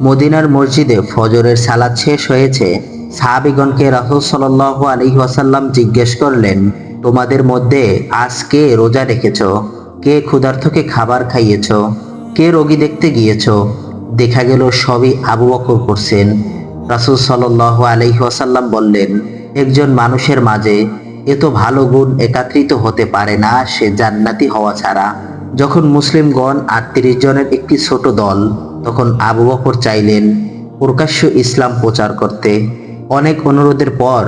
মদিনার মসজিদে ফজরের সালাদ শেষ হয়েছে। সাহাবিগণকে রাসূল সাল্লাল্লাহু আলাইহি ওয়াসাল্লাম জিজ্ঞেস করলেন, তোমাদের মধ্যে আজ কে রোজা রেখেছ? কে ক্ষুধার্তকে খাবার খাইয়েছ? কে রোগী দেখতে গিয়েছ? দেখা গেল সবই আবু বকর করছেন। রাসূল সাল্লাল্লাহু আলাইহি ওয়াসাল্লাম বললেন, একজন মানুষের মাঝে এত ভালো গুণ একাত্রিত হতে পারে না, সে জান্নাতি হওয়া ছাড়া। মুসলিমগণ আটত্রিশ জনের একটি ছোট দল, তখন আবু বকর চাইলেন, প্রকাশ্য ইসলাম প্রচার করতে। অনেক অনুরোধের পর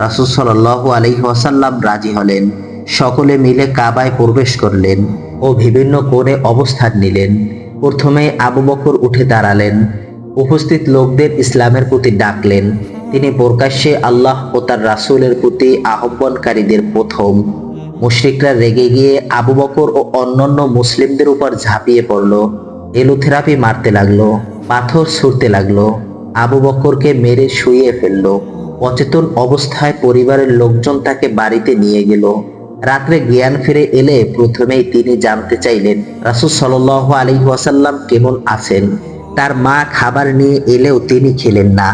রাসূল সাল্লাল্লাহু আলাইহি ওয়াসাল্লাম রাজি হলেন। সকলে মিলে কাবায় প্রবেশ করলেন ও বিভিন্ন কোণে অবস্থান নিলেন। প্রথমে আবু বকর উঠে দাঁড়ালেন। উপস্থিত লোকদের ইসলামের প্রতি ডাকলেন। তিনি প্রকাশ্যে আল্লাহ ও তার রাসূলের প্রতি আহ্বানকারীদের প্রথম মুশরিকরা রেগে গিয়ে আবু বকর ও অন্যান্য মুসলিমদের উপর ঝাঁপিয়ে পড়ল, এলোথেরাপি মারতে লাগল, পাথর ছুঁড়তে লাগল, আবু বকরকে মেরে শুয়ে ফেলল। অচেতন অবস্থায় পরিবারের লোকজন তাকে বাড়িতে নিয়ে গেল। রাত্রে জ্ঞান ফিরে এলে প্রথমেই তিনি জানতে চাইলেন, রাসূল সাল্লাল্লাহু আলাইহি ওয়াসাল্লাম কেমন আছেন? তার মা খাবার নিয়ে এলেও তিনি খেলেন না।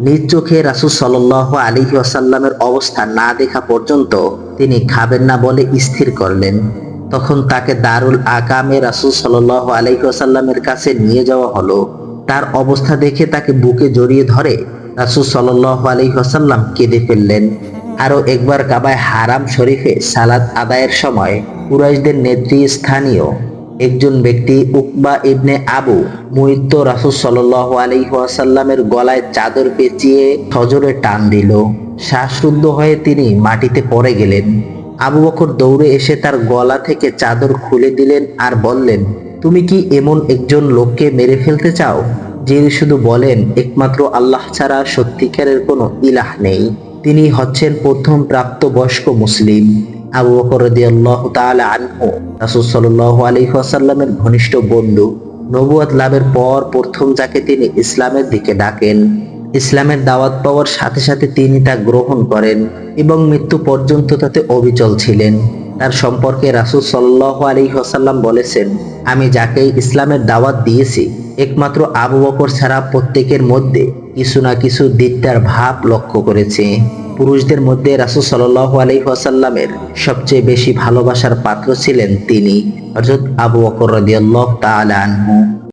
নিজ চোখে রাসূল সাল্লাল্লাহু আলাইহি ওয়াসাল্লামের অবস্থা না দেখা পর্যন্ত তিনি খাবেন না বলে স্থির করলেন। তখন তাকে দারুল আকামে রাসূল সাল্লাল্লাহু আলাইহি ওয়াসাল্লামের কাছে নিয়ে যাওয়া হলো। তার অবস্থা দেখে তাকে বুকে জড়িয়ে ধরে রাসূল সাল্লাল্লাহু আলাইহি ওয়াসাল্লাম কেঁদে ফেললেন। আরও একবার কাবায় হারাম শরীফে সালাদ আদায়ের সময় কুরাইশদের নেতৃস্থানীয় একজন ব্যক্তি উকবা ইবনে আবু মুইত্ত রাসূল সাল্লাল্লাহু আলাইহি ওয়াসাল্লামের গলায় চাদর পেঁচিয়ে সজোরে টান দিল। শ্বাসরুদ্ধ হয়ে তিনি মাটিতে পড়ে গেলেন। আবু বকর দৌড়ে এসে তার গলা থেকে চাদর খুলে দিলেন আর বললেন, তুমি কি এমন একজন লোককে মেরে ফেলতে চাও, যিনি শুধু বলেন, একমাত্র আল্লাহ ছাড়া সত্যিকারের কোনো ইলাহ নেই? তিনি হচ্ছেন প্রথম প্রাপ্তবয়স্ক মুসলিম। আবু বকর আনহু, রাসূল সাল্লাল্লাহু আলাইহি ওয়াসাল্লামের ঘনিষ্ঠ বন্ধু। নবুয়ত লাভের পর প্রথম যাকে তিনি ইসলামের দিকে ডাকেন, ইসলামের দাওয়াত পাওয়ার সাথে সাথে তিনি তা গ্রহণ করেন এবং মৃত্যু পর্যন্ত তাতে অবিচল ছিলেন। তার সম্পর্কে রাসূল সাল্লাল্লাহু আলাইহি ওয়াসাল্লাম বলেছেন, আমি যাকে ইসলামের দাওয়াত দিয়েছি, একমাত্র আবু বকর ছাড়া প্রত্যেকের মধ্যে কিছু না কিছু দিকটার ভাব লক্ষ্য করেছে। পুরুষদের মধ্যে রাসুল সাল্লাহ আলহিহাসাল্লামের সবচেয়ে বেশি ভালোবাসার পাত্র ছিলেন তিনি হজরত আবু অকর রদিয়াল্লাহ তাআলা আনহু।